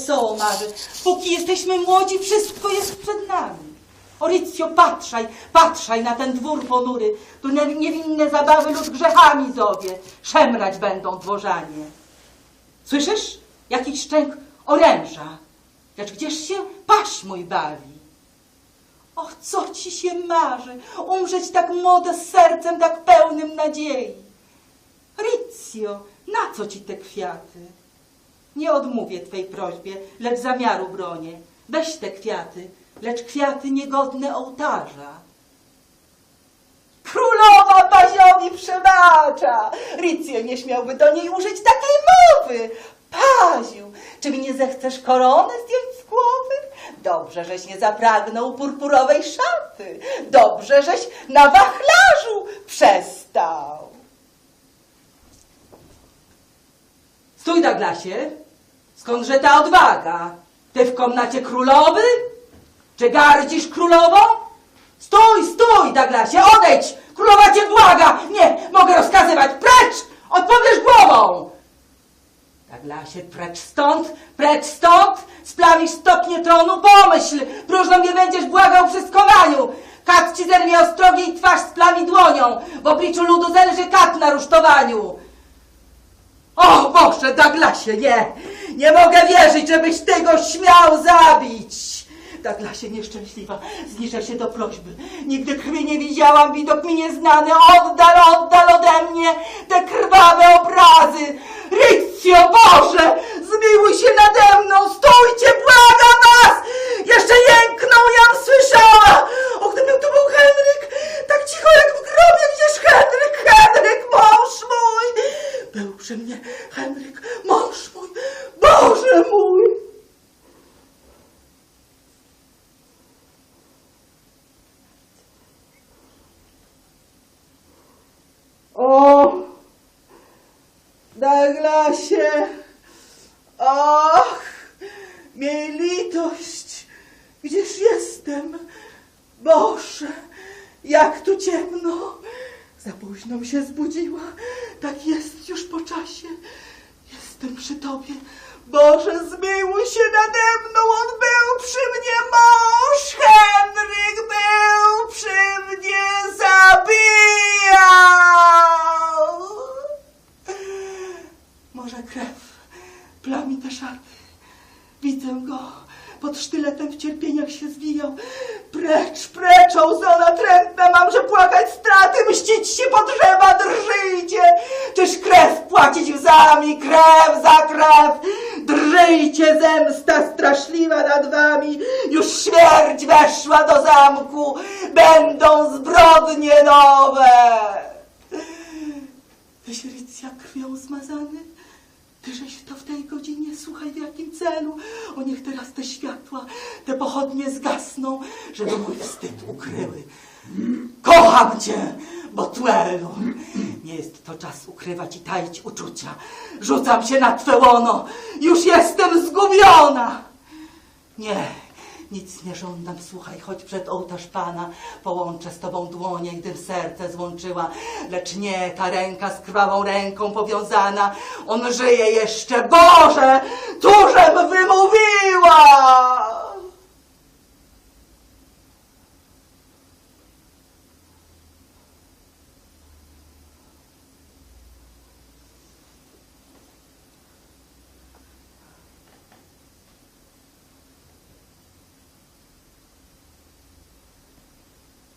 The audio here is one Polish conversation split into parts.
wesoło marzy. Póki jesteśmy młodzi, wszystko jest przed nami. Orycjo, patrzaj, patrzaj na ten dwór ponury. Tu ne- niewinne zabawy lud grzechami zowie. Szemrać będą dworzanie. Słyszysz? Jakiś szczęk oręża. Lecz gdzież się paś mój bawi? Och, co ci się marzy? Umrzeć tak młodo z sercem tak pełnym nadziei. Riccio, na co ci te kwiaty? Nie odmówię twej prośbie, lecz zamiaru bronię. Weź te kwiaty, lecz kwiaty niegodne ołtarza. Królowa Paziowi przebacza! Riccio nie śmiałby do niej użyć takiej mowy. Paziu, czy mi nie zechcesz koronę zdjąć z głowy? Dobrze, żeś nie zapragnął purpurowej szaty. Dobrze, żeś na wachlarzu przestał. Stój, Douglasie. Skądże ta odwaga? Ty w komnacie królowy? Czy gardzisz królową? Stój, stój, Douglasie, odejdź! Królowa cię błaga! Nie, mogę rozkazywać! Precz! Odpowiesz głową! Douglasie, precz stąd, precz stąd! Splawisz stopnie tronu, pomyśl! Próżno mnie będziesz błagał przy skonaniu! Kat ci zerwie ostrogi i twarz splawi dłonią! W obliczu ludu zelży kat na rusztowaniu! O Boże, Douglasie, nie! Nie mogę wierzyć, żebyś tego śmiał zabić! Douglasie, nieszczęśliwa, zniżę się do prośby. Nigdy krwi nie widziałam, widok mi nieznany. Oddal, oddal ode mnie te krwawe obrazy! Riccio, Boże, zmiłuj się nade mną! Stójcie, błagam was! Jeszcze jęknął, jam słyszała! O, gdybym tu był Henryk, tak cicho jak w grobie, gdzież Henryk, Henryk, mąż mój! Był przy mnie Henryk, mąż mój, Boże mój! O! Douglasie! Och! Miej litość! Gdzież jestem? Boże! Jak tu ciemno! Za późno się zbudziła. Tak jest już po czasie. Jestem przy tobie. Boże, zmiłuj się nade mną. On był przy mnie mąż. Henryk był przy mnie zabijał. Może krew plami te szaty. Widzę go. Pod sztyletem w cierpieniach się zwijał. Precz, precz, łzona trętna, mam, że płakać straty, mścić się potrzeba, drżyjcie! Czyż krew płacić łzami, krew za krew? Drżyjcie, zemsta straszliwa nad wami, już śmierć weszła do zamku, będą zbrodnie nowe! Tyś Rycja krwią zmazany? Tyżeś to w tej godzinie, słuchaj w jakim celu. O niech teraz te światła, te pochodnie zgasną, żeby mój wstyd ukryły. Kocham cię, Botwelu. Nie jest to czas ukrywać i taić uczucia. Rzucam się na twe łono. Już jestem zgubiona. Nie, nic nie żądam, słuchaj, choć przed ołtarz Pana połączę z Tobą dłonie, gdym serce złączyła. Lecz nie ta ręka z krwawą ręką powiązana. On żyje jeszcze, Boże, cóżem wymówiła!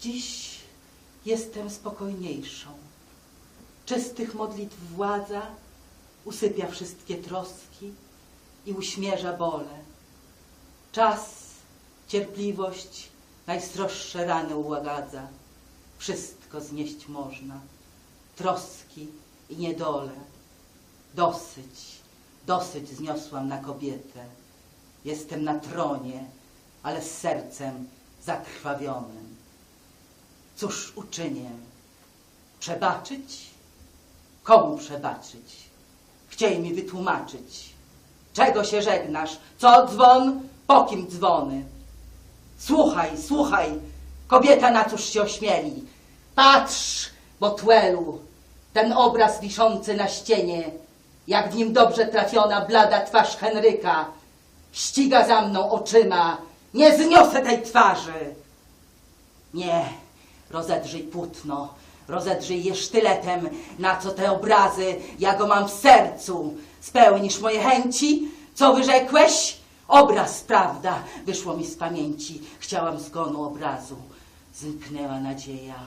Dziś jestem spokojniejszą. Czystych modlitw władza usypia wszystkie troski i uśmierza bole. Czas, cierpliwość najstroższe rany ułagadza. Wszystko znieść można. Troski i niedole. Dosyć, dosyć zniosłam na kobietę. Jestem na tronie, ale z sercem zakrwawionym. Cóż uczynię? Przebaczyć? Komu przebaczyć? Chciej mi wytłumaczyć. Czego się żegnasz? Co dzwon? Po kim dzwony? Słuchaj, słuchaj, kobieta na cóż się ośmieli. Patrz, Botwelu, ten obraz wiszący na ścienie, jak w nim dobrze trafiona blada twarz Henryka. ściga za mną oczyma. Nie zniosę tej twarzy. Nie, rozedrzyj płótno, rozedrzyj je sztyletem, na co te obrazy, ja go mam w sercu. Spełnisz moje chęci, co wyrzekłeś? Obraz, prawda, wyszło mi z pamięci. Chciałam zgonu obrazu. Zniknęła nadzieja,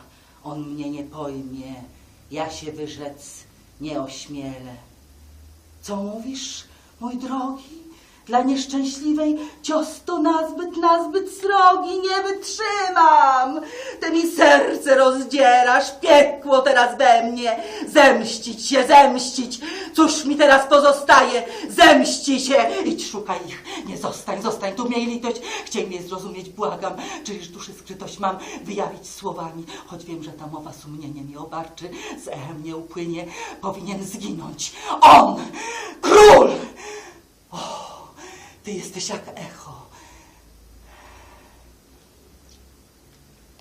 on mnie nie pojmie, ja się wyrzec nie ośmielę. Co mówisz, mój drogi? Dla nieszczęśliwej cios to nazbyt, nazbyt srogi, nie wytrzymam. Ty mi serce rozdzierasz, piekło teraz we mnie. Zemścić się, zemścić. Cóż mi teraz pozostaje? Zemści się. Idź, szukaj ich. Nie zostań, zostań, tu miej litość. Chciej mnie zrozumieć, błagam. Czyż duszy skrytość mam wyjawić słowami, choć wiem, że ta mowa sumienie mi obarczy, z echem nie upłynie, powinien zginąć. On, król! Ty jesteś jak echo.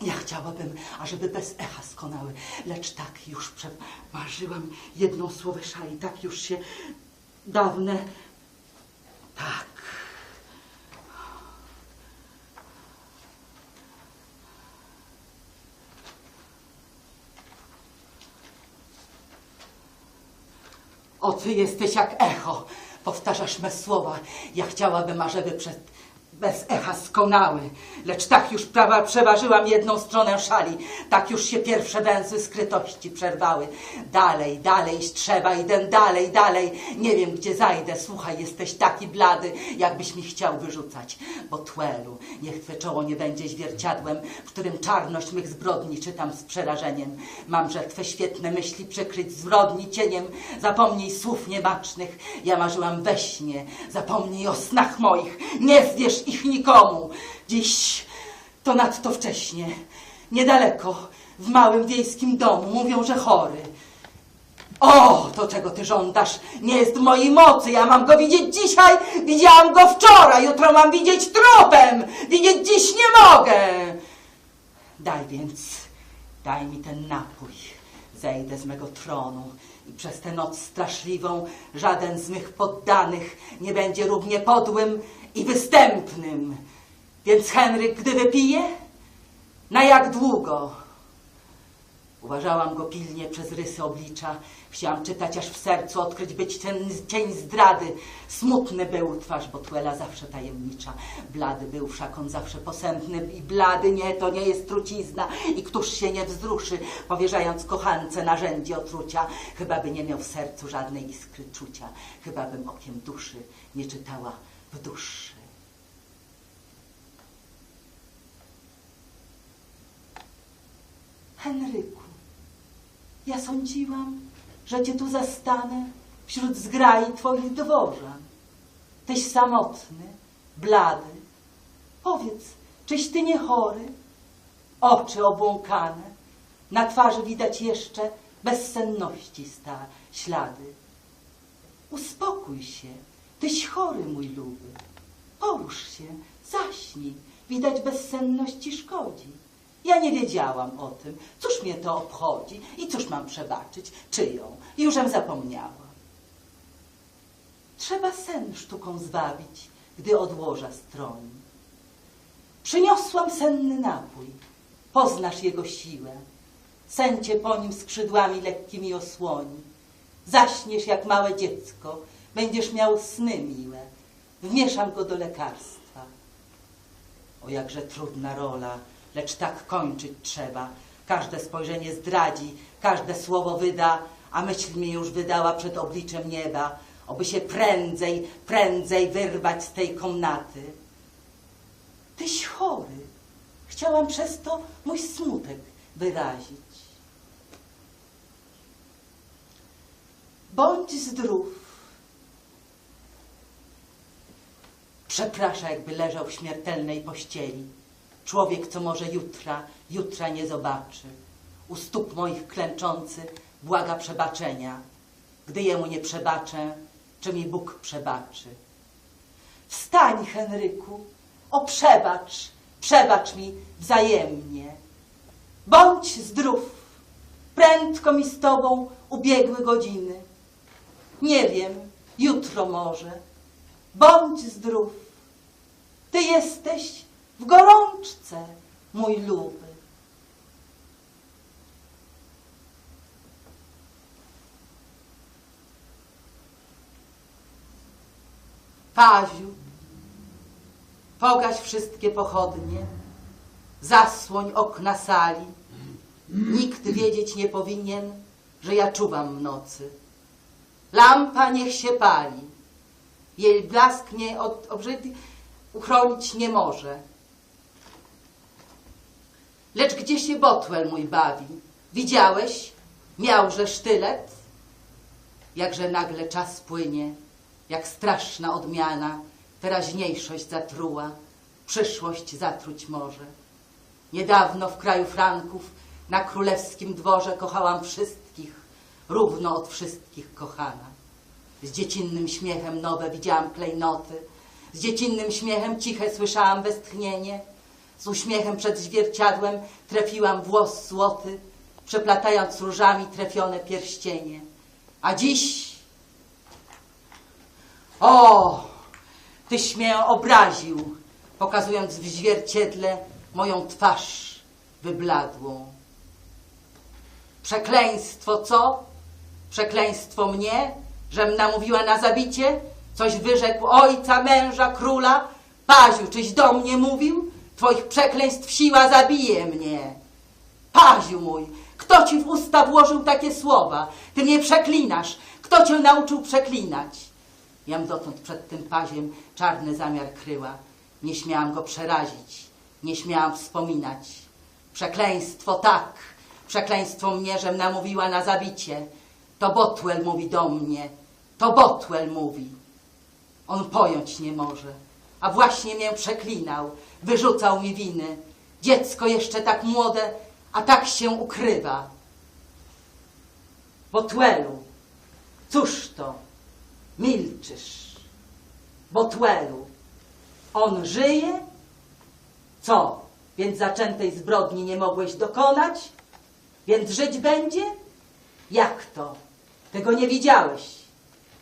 Ja chciałabym, ażeby bez echa skonały, lecz tak już przemarzyłam jedną słowę szali, tak już się dawne, tak. O, ty jesteś jak echo. Powtarzasz me słowa. Ja chciałabym, ażeby przed bez echa skonały. Lecz tak już prawa przeważyłam jedną stronę szali. Tak już się pierwsze węzły skrytości przerwały. Dalej, dalej iść trzeba, idę dalej, dalej. Nie wiem, gdzie zajdę. Słuchaj, jesteś taki blady, jakbyś mi chciał wyrzucać. Bo Tuelu, niech twe czoło nie będzie zwierciadłem, w którym czarność mych zbrodni czytam z przerażeniem. Mam, że twe świetne myśli przykryć zbrodni cieniem. Zapomnij słów niebacznych. Ja marzyłam we śnie. Zapomnij o snach moich. Nie zwierz ich nikomu. Dziś to nadto wcześnie. Niedaleko, w małym wiejskim domu, mówią, że chory. O, to czego ty żądasz, nie jest w mojej mocy. Ja mam go widzieć dzisiaj, widziałam go wczoraj, jutro mam widzieć trupem. Widzieć dziś nie mogę. Daj więc, daj mi ten napój. Zejdę z mego tronu i przez tę noc straszliwą żaden z mych poddanych nie będzie równie podłym i występnym. Więc Henryk, gdy wypije, na jak długo? Uważałam go pilnie przez rysy oblicza. Chciałam czytać, aż w sercu odkryć być ten cień zdrady. Smutny był twarz Botwela, zawsze tajemnicza. Blady był wszak on zawsze posępny i blady nie, to nie jest trucizna. I któż się nie wzruszy, powierzając kochance narzędzie otrucia, chyba by nie miał w sercu żadnej iskry czucia, chyba bym okiem duszy nie czytała w duszy. Henryku, ja sądziłam, że cię tu zastanę wśród zgrai twoich dworzan. Tyś samotny, blady. Powiedz, czyś ty nie chory? Oczy obłąkane, na twarzy widać jeszcze bezsenności sta ślady. Uspokój się, tyś chory, mój luby. Porusz się, zaśnij, widać bezsenności szkodzi. Ja nie wiedziałam o tym. Cóż mnie to obchodzi i cóż mam przebaczyć? Czyją? Jużem zapomniałam. Trzeba sen sztuką zwabić, gdy odłoża stroni. Przyniosłam senny napój. Poznasz jego siłę. Sen cię po nim skrzydłami lekkimi osłoni. Zaśniesz jak małe dziecko. Będziesz miał sny miłe. Wmieszam go do lekarstwa. O jakże trudna rola, lecz tak kończyć trzeba. Każde spojrzenie zdradzi, każde słowo wyda, a myśl mi już wydała przed obliczem nieba, oby się prędzej, prędzej wyrwać z tej komnaty. Tyś chory. Chciałam przez to mój smutek wyrazić. Bądź zdrów. Przeprasza, jakby leżał w śmiertelnej pościeli. Człowiek, co może jutra, jutra nie zobaczy. U stóp moich klęczący błaga przebaczenia. Gdy jemu nie przebaczę, czy mi Bóg przebaczy? Wstań, Henryku, o przebacz, przebacz mi wzajemnie. Bądź zdrów, prędko mi z tobą ubiegły godziny. Nie wiem, jutro może. Bądź zdrów. Ty jesteś w gorączce, mój luby. Paziu, pogaś wszystkie pochodnie, zasłoń okna sali. Nikt wiedzieć nie powinien, że ja czuwam w nocy. Lampa niech się pali. Jej blask mnie od obrzydy uchronić nie może. Lecz gdzie się Botwell mój bawi? Widziałeś? Miałże sztylet? Jakże nagle czas płynie, jak straszna odmiana, teraźniejszość zatruła, przyszłość zatruć może. Niedawno w kraju Franków na królewskim dworze kochałam wszystkich, równo od wszystkich kochana. Z dziecinnym śmiechem nowe widziałam klejnoty, z dziecinnym śmiechem ciche słyszałam westchnienie, z uśmiechem przed zwierciadłem trefiłam włos złoty, przeplatając różami trefione pierścienie. A dziś... O! Tyś mnie obraził, pokazując w zwierciedle moją twarz wybladłą. Przekleństwo co? Przekleństwo mnie, żem namówiła na zabicie? Coś wyrzekł ojca, męża, króla? Paziu, czyś do mnie mówił? Twoich przekleństw siła zabije mnie. Paziu mój, kto ci w usta włożył takie słowa? Ty mnie przeklinasz. Kto cię nauczył przeklinać? Jam dotąd przed tym paziem czarny zamiar kryła. Nie śmiałam go przerazić, nie śmiałam wspominać. Przekleństwo tak, przekleństwo mnie, żem namówiła na zabicie. To Botwell mówi do mnie, to Botwell mówi. On pojąć nie może, a właśnie mię przeklinał, wyrzucał mi winy. Dziecko jeszcze tak młode, a tak się ukrywa. Botwellu, cóż to? Milczysz. Botwellu, on żyje? Co? Więc zaczętej zbrodni nie mogłeś dokonać? Więc żyć będzie? Jak to? Tego nie widziałeś.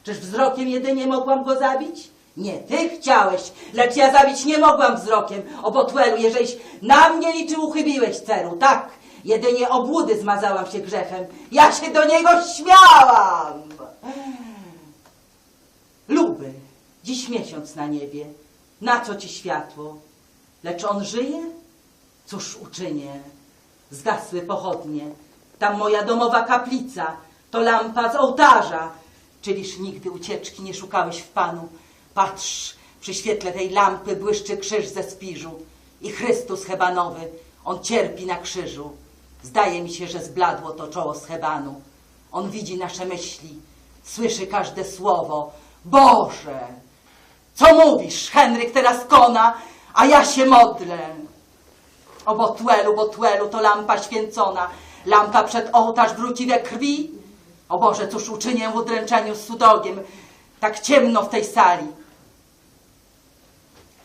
Czyż wzrokiem jedynie mogłam go zabić? Nie, ty chciałeś, lecz ja zabić nie mogłam wzrokiem. O Botwelu, jeżeś na mnie liczył, uchybiłeś ceru, tak. Jedynie obłudy zmazałam się grzechem. Ja się do niego śmiałam. Luby, dziś miesiąc na niebie. Na co ci światło? Lecz on żyje? Cóż uczynię? Zgasły pochodnie. Tam moja domowa kaplica, to lampa z ołtarza. Czyliż nigdy ucieczki nie szukałeś w Panu? Patrz, przy świetle tej lampy błyszczy krzyż ze spiżu. I Chrystus hebanowy, On cierpi na krzyżu. Zdaje mi się, że zbladło to czoło z hebanu. On widzi nasze myśli, słyszy każde słowo. Boże! Co mówisz? Henryk teraz kona, a ja się modlę. O Botwelu, Botwelu, to lampa święcona. Lampa przed ołtarz wróci we krwi. O Boże, cóż uczynię w udręczeniu z cudogiem. Tak ciemno w tej sali.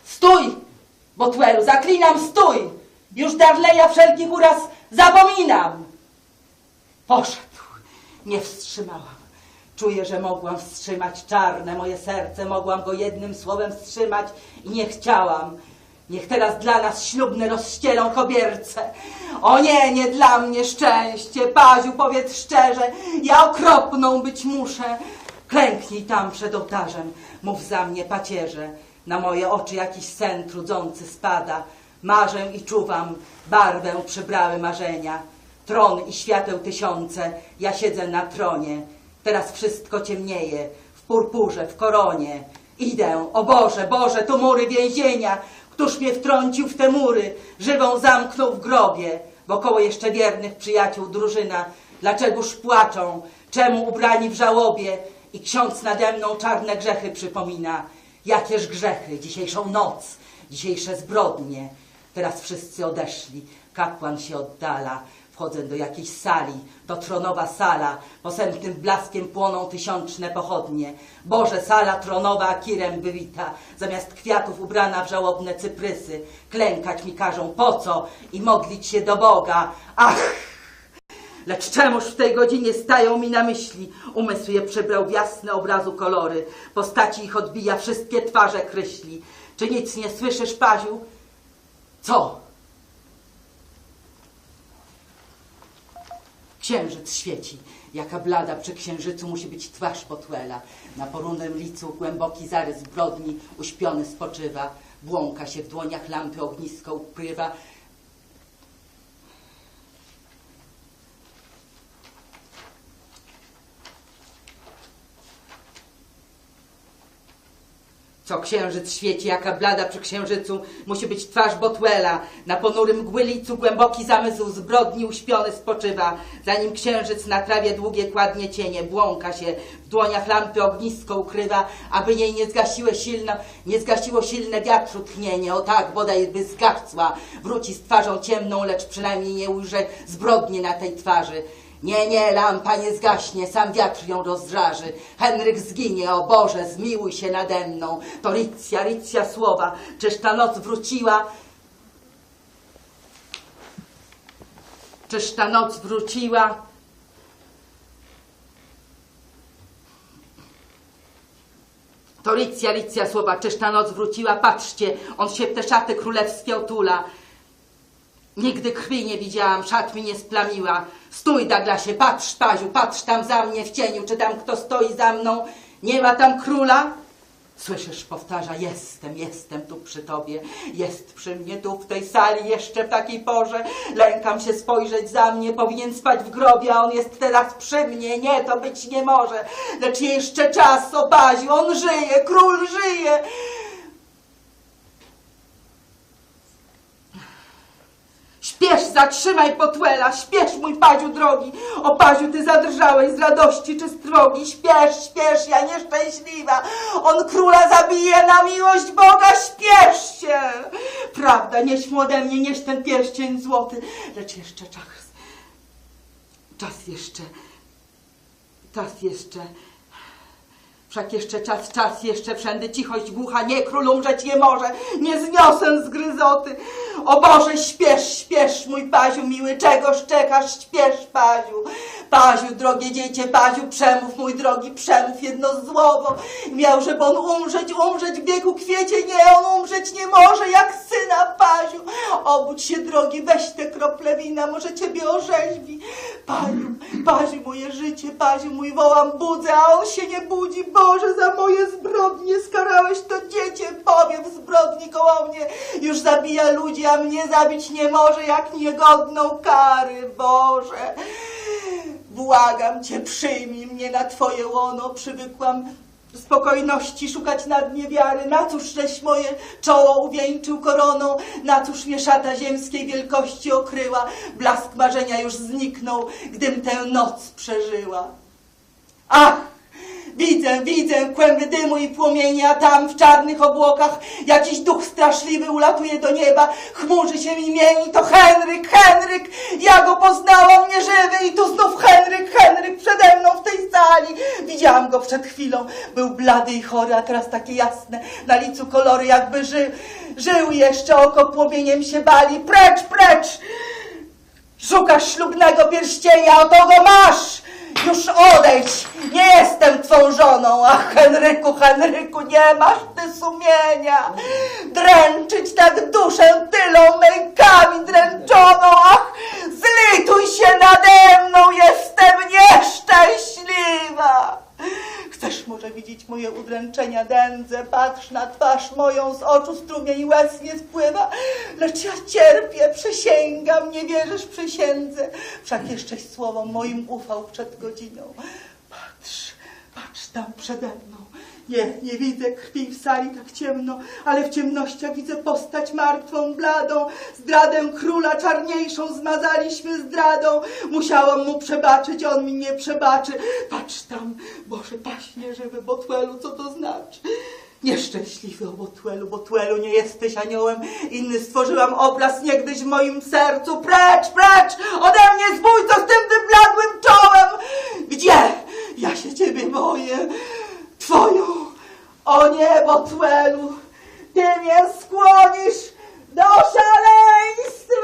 Stój, Botwelu, zaklinam, stój! Już Darleja wszelkich uraz zapominam. Poszedł. Nie wstrzymałam. Czuję, że mogłam wstrzymać czarne moje serce, mogłam go jednym słowem wstrzymać i nie chciałam. Niech teraz dla nas ślubne rozścielą kobierce. O nie, nie dla mnie szczęście. Paziu, powiedz szczerze, ja okropną być muszę. Klęknij tam przed ołtarzem, mów za mnie pacierze. Na moje oczy jakiś sen trudzący spada. Marzę i czuwam, barwę przybrały marzenia. Tron i świateł tysiące, ja siedzę na tronie. Teraz wszystko ciemnieje, w purpurze, w koronie. Idę, o Boże, Boże, tu mury więzienia. Któż mnie wtrącił w te mury, żywą zamknął w grobie. Wokoło jeszcze wiernych przyjaciół drużyna. Dlaczegoż płaczą, czemu ubrani w żałobie? I ksiądz nade mną czarne grzechy przypomina. Jakież grzechy, dzisiejszą noc, dzisiejsze zbrodnie. Teraz wszyscy odeszli, kapłan się oddala. Wchodzę do jakiejś sali, to tronowa sala, posępnym blaskiem płoną tysiączne pochodnie. Boże, sala tronowa akirem wywita, zamiast kwiatów ubrana w żałobne cyprysy. Klękać mi każą po co i modlić się do Boga. Ach! Lecz czemuż w tej godzinie stają mi na myśli? Umysł je przybrał w jasne obrazu kolory. Postaci ich odbija, wszystkie twarze kryśli. Czy nic nie słyszysz, Paziu? Co? Księżyc świeci. Jaka blada przy księżycu musi być twarz Botwela. Na porunnym licu głęboki zarys zbrodni uśpiony spoczywa. Błąka się w dłoniach lampy ognisko ukrywa. Co księżyc świeci, jaka blada przy księżycu musi być twarz Botwela. Na ponurym mgły licu głęboki zamysł zbrodni uśpiony spoczywa. Zanim księżyc na trawie długie kładnie cienie, błąka się, w dłoniach lampy ognisko ukrywa, aby jej nie zgasiło silno, nie zgasiło silne wiatru tchnienie. O tak, bodaj by zgasła, wróci z twarzą ciemną, lecz przynajmniej nie ujrze zbrodni na tej twarzy. Nie, nie, lampa nie zgaśnie, sam wiatr ją rozżarzy. Henryk zginie, o Boże, zmiłuj się nade mną. To Ricja, Ricja słowa, czyż ta noc wróciła? Czyż ta noc wróciła? To Ricja, Ricja słowa, czyż ta noc wróciła? Patrzcie, on się w te szaty królewskie otula. Nigdy krwi nie widziałam, szat mi nie splamiła. Stój, Douglasie, patrz, Paziu, patrz tam za mnie w cieniu, czy tam kto stoi za mną? Nie ma tam króla? Słyszysz, powtarza, jestem, jestem tu przy tobie, jest przy mnie tu w tej sali jeszcze w takiej porze. Lękam się spojrzeć za mnie, powinien spać w grobie, a on jest teraz przy mnie. Nie, to być nie może, lecz jeszcze czas, o Paziu, on żyje, król żyje. Śpiesz, zatrzymaj potłela, śpiesz, mój Paziu drogi. O Paziu, ty zadrżałeś z radości czy z trwogi. Śpiesz, śpiesz, ja nieszczęśliwa. On króla zabije na miłość Boga, śpiesz się. Prawda, nieś mu ode mnie, nieś ten pierścień złoty. Lecz jeszcze czas, czas jeszcze, czas jeszcze. Wszak jeszcze czas, czas, jeszcze wszędy cichość głucha, nie król umrzeć nie może, nie zniosę zgryzoty. O Boże, śpiesz, śpiesz, mój Paziu miły, czegoż czekasz, śpiesz, Paziu. Paziu, drogie dziecię, Paziu, przemów, mój drogi, przemów jedno słowo. Miał, żeby on umrzeć, umrzeć w wieku kwiecie, nie, on umrzeć nie może, jak syna, Paziu. Obudź się, drogi, weź te krople wina, może ciebie orzeźwi. Paziu, Paziu, moje życie, Paziu, mój wołam, budzę, a on się nie budzi, Boże, za moje zbrodnie skarałeś to dziecię, powiem zbrodni koło mnie. Już zabija ludzi, a mnie zabić nie może, jak niegodną kary, Boże. Błagam Cię, przyjmij mnie na Twoje łono, przywykłam spokojności szukać na dnie wiary. Na cóż żeś moje czoło uwieńczył koroną, na cóż mnie szata ziemskiej wielkości okryła. Blask marzenia już zniknął, gdym tę noc przeżyła. Ach! Widzę, widzę kłęby dymu i płomienia, tam w czarnych obłokach jakiś duch straszliwy ulatuje do nieba, chmurzy się mi mieni, to Henryk, Henryk, ja go poznałam nieżywy i tu znów Henryk, Henryk przede mną w tej sali. Widziałam go przed chwilą, był blady i chory, a teraz takie jasne, na licu kolory jakby ży, żył jeszcze, oko płomieniem się bali, precz, precz! Szukasz ślubnego pierścienia, oto go masz! Już odejdź! Nie jestem twą żoną! Ach, Henryku, Henryku, nie masz ty sumienia! Dręczyć tak duszę tylą mękami dręczoną! Ach, zlituj się nade mną! Jestem nieszczęśliwa! Chcesz może widzieć moje udręczenia dędze? Patrz na twarz moją, z oczu strumień łez nie spływa. Lecz ja cierpię, przysięgam, nie wierzysz przysiędze. Wszak jeszcześ słowom moim ufał przed godziną. Patrz, patrz tam przede mną. Nie, nie widzę krwi w sali tak ciemno, ale w ciemnościach widzę postać martwą, bladą. Zdradę króla czarniejszą zmazaliśmy zdradą. Musiałam mu przebaczyć, on mi nie przebaczy. Patrz tam, Boże, paśnie żywy Botwelu, co to znaczy? Nieszczęśliwy o Botwelu, Botwelu, nie jesteś aniołem. Inny stworzyłam obraz niegdyś w moim sercu. Precz, precz, ode mnie zbójco z tym wybladłym czołem. Gdzie? Ja się ciebie boję. Twoją, o niebo Twelu, Ty mnie skłonisz do szaleństwa!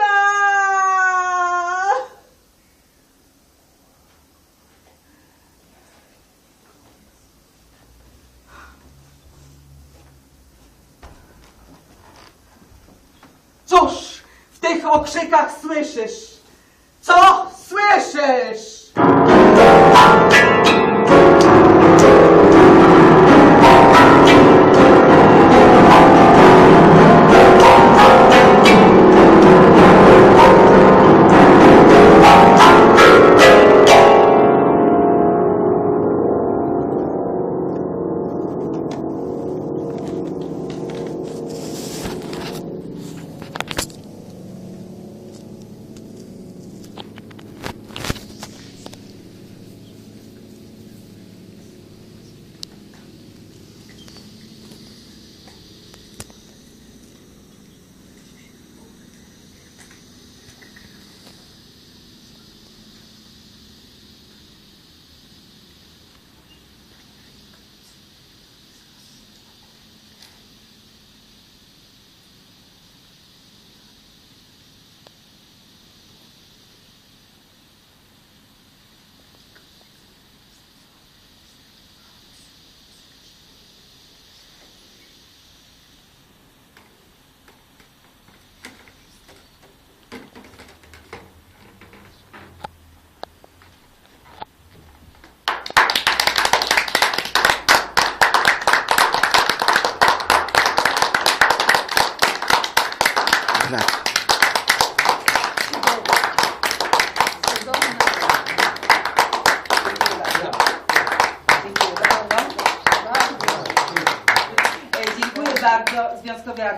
Cóż w tych okrzykach słyszysz? Co słyszysz?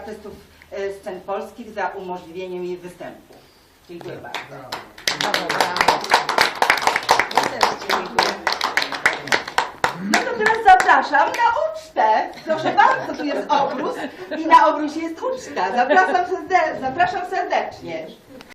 Artystów e, Scen Polskich za umożliwienie mi występu. Dziękuję bardzo. No to teraz zapraszam na ucztę. Proszę bardzo, tu jest obrus i na obrusie jest uczta. Zapraszam, serde- zapraszam serdecznie.